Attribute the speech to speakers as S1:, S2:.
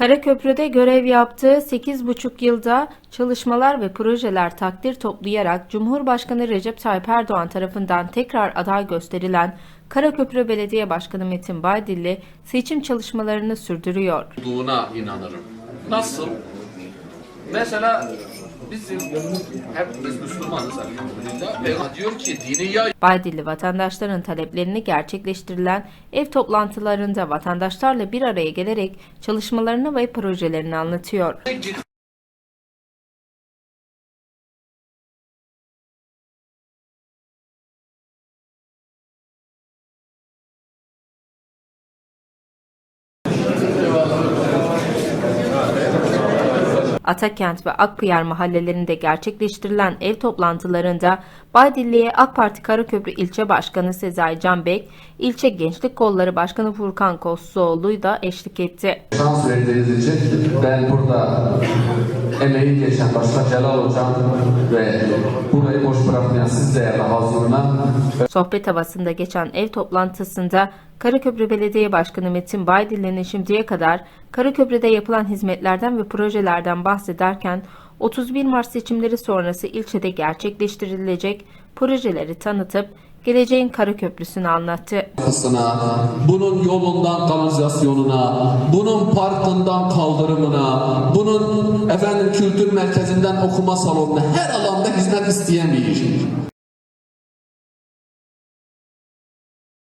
S1: Karaköprü'de görev yaptığı 8,5 yılda çalışmalar ve projeler takdir toplayarak Cumhurbaşkanı Recep Tayyip Erdoğan tarafından tekrar aday gösterilen Karaköprü Belediye Başkanı Metin Baydilli seçim çalışmalarını sürdürüyor.
S2: olduğuna inanırım. Nasıl? Mesela bizim hepimiz Müslümanız elhamdülillah ve diyor ki dini yay
S1: Baydilli vatandaşların taleplerini gerçekleştirilen ev toplantılarında vatandaşlarla bir araya gelerek çalışmalarını ve projelerini anlatıyor. Atakent ve Akpınar mahallelerinde gerçekleştirilen ev toplantılarında Baydilli'ye AK Parti Karaköprü İlçe Başkanı Sezai Canbek, İlçe Gençlik Kolları Başkanı Furkan Kossoğlu da eşlik etti.
S3: şans için ben burada emeği geçen Başkan Celal Hocam ve burayı boş bırakmayan siz hazırına.
S1: Sohbet havasında geçen ev toplantısında Karaköprü Belediye Başkanı Metin Baydilli'nin şimdiye kadar Karaköprü'de yapılan hizmetlerden ve projelerden bahsederken 31 Mart seçimleri sonrası ilçede gerçekleştirilecek projeleri tanıtıp geleceğin Karaköprüsünü anlattı.
S3: bunun yolundan kanalizasyonuna, bunun parkından kaldırımına, bunun efendim kültür merkezinden okuma salonuna her alanda hizmet iş.